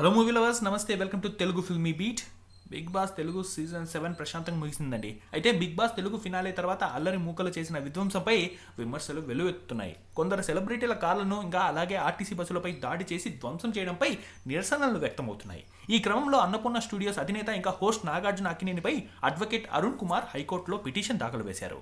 Hello movie lovers నమస్తే welcome to Telugu Filmibeat Bigg Boss Telugu season seven ప్రశాంతంగా ముగిసిందండి. అయితే బిగ్ బాస్ తెలుగు ఫినాలే తర్వాత అల్లరి మూకలు చేసిన విధ్వంసంపై విమర్శలు వెలువెత్తున్నాయి. కొందరు సెలబ్రిటీల కార్లను ఇంకా అలాగే ఆర్టీసీ బస్సులపై దాడి చేసి ధ్వంసం చేయడంపై నిరసనలు వ్యక్తమవుతున్నాయి. ఈ క్రమంలో అన్నపూర్ణ స్టూడియోస్ అధినేత ఇంకా హోస్ట్ నాగార్జున అక్కినేనిపై అడ్వకేట్ అరుణ్ కుమార్ హైకోర్టులో పిటిషన్ దాఖలు వేశారు.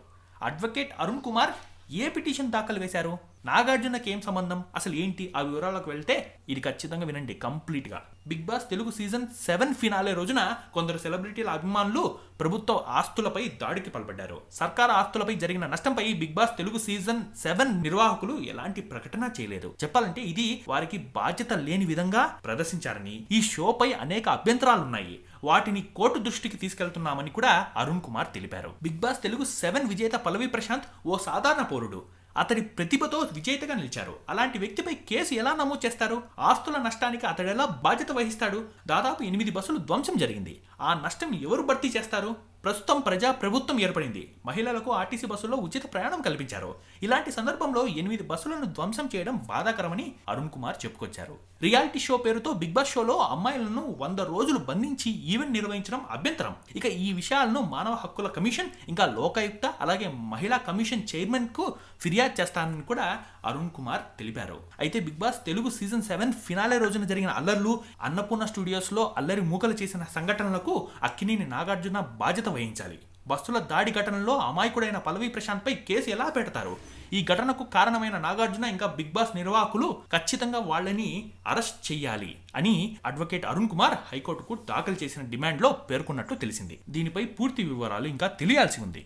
అడ్వకేట్ అరుణ్ కుమార్ ఏ పిటిషన్ దాఖలు వేశారు? నాగార్జునకి ఏం సంబంధం? అసలు ఏంటి? ఆ వివరాలకు వెళ్తే ఇది ఖచ్చితంగా వినండి కంప్లీట్గా. Bigg Boss Telugu season seven finale రోజున కొందరు సెలబ్రిటీల అభిమానులు ప్రభుత్వ ఆస్తులపై దాడికి పాల్పడ్డారు. సర్కార్ ఆస్తులపై జరిగిన నష్టంపై Bigg Boss Telugu season seven నిర్వాహకులు ఎలాంటి ప్రకటన చేయలేదు. చెప్పాలంటే ఇది వారికి బాధ్యత లేని విధంగా ప్రదర్శించారని. ఈ షోపై అనేక అభ్యంతరాలున్నాయి. వాటిని కోర్టు దృష్టికి తీసుకెళ్తున్నామని కూడా అరుణ్ కుమార్ తెలిపారు. బిగ్ బాస్ తెలుగు సెవెన్ విజేత పల్లవి ప్రశాంత్ ఓ సాధారణ పౌరుడు. అతడి ప్రతిభతో విజేతగా నిలిచారు. అలాంటి వ్యక్తిపై కేసు ఎలా నమోదు చేస్తారు? ఆస్తుల నష్టానికి అతడెలా బాధ్యత వహిస్తాడు? దాదాపు ఎనిమిది బస్సులు ధ్వంసం జరిగింది. ఆ నష్టం ఎవరు భర్తీ చేస్తారు? ప్రస్తుతం ప్రజా ప్రభుత్వం ఏర్పడింది. మహిళలకు ఆర్టీసీ బస్సుల్లో ఉచిత ప్రయాణం కల్పించారు. ఇలాంటి సందర్భంలో ఎనిమిది బస్సులను ధ్వంసం చేయడం బాధాకరమని అరుణ్ కుమార్ చెప్పుకొచ్చారు. రియాలిటీ షో పేరుతో బిగ్ బాస్ షోలో అమ్మాయిలను వంద రోజులు బంధించి ఈవెంట్ నిర్వహించడం అభ్యంతరం. ఇక ఈ విషయాలను మానవ హక్కుల కమిషన్ ఇంకా లోకాయుక్త అలాగే మహిళా కమిషన్ చైర్మన్కు ఫిర్యాదు చేస్తానని కూడా అరుణ్ కుమార్ తెలిపారు. అయితే Bigg Boss Telugu season seven finale రోజున జరిగిన అల్లర్లు అన్నపూర్ణ స్టూడియోస్లో అల్లరి మూకలు చేసిన సంఘటనలకు అక్కినేని నాగార్జున బాధ్యత వహించాలి. బస్సుల దాడి ఘటనలో అమాయకుడైన పల్లవి ప్రశాంత్పై కేసు ఎలా పెడతారు? ఈ ఘటనకు కారణమైన నాగార్జున ఇంకా బిగ్ బాస్ నిర్వాహకులు ఖచ్చితంగా వాళ్ళని అరెస్ట్ చేయాలి అని అడ్వకేట్ అరుణ్ కుమార్ హైకోర్టుకు దాఖలు చేసిన డిమాండ్లో పేర్కొన్నట్టు తెలిసింది. దీనిపై పూర్తి వివరాలు ఇంకా తెలియాల్సి ఉంది.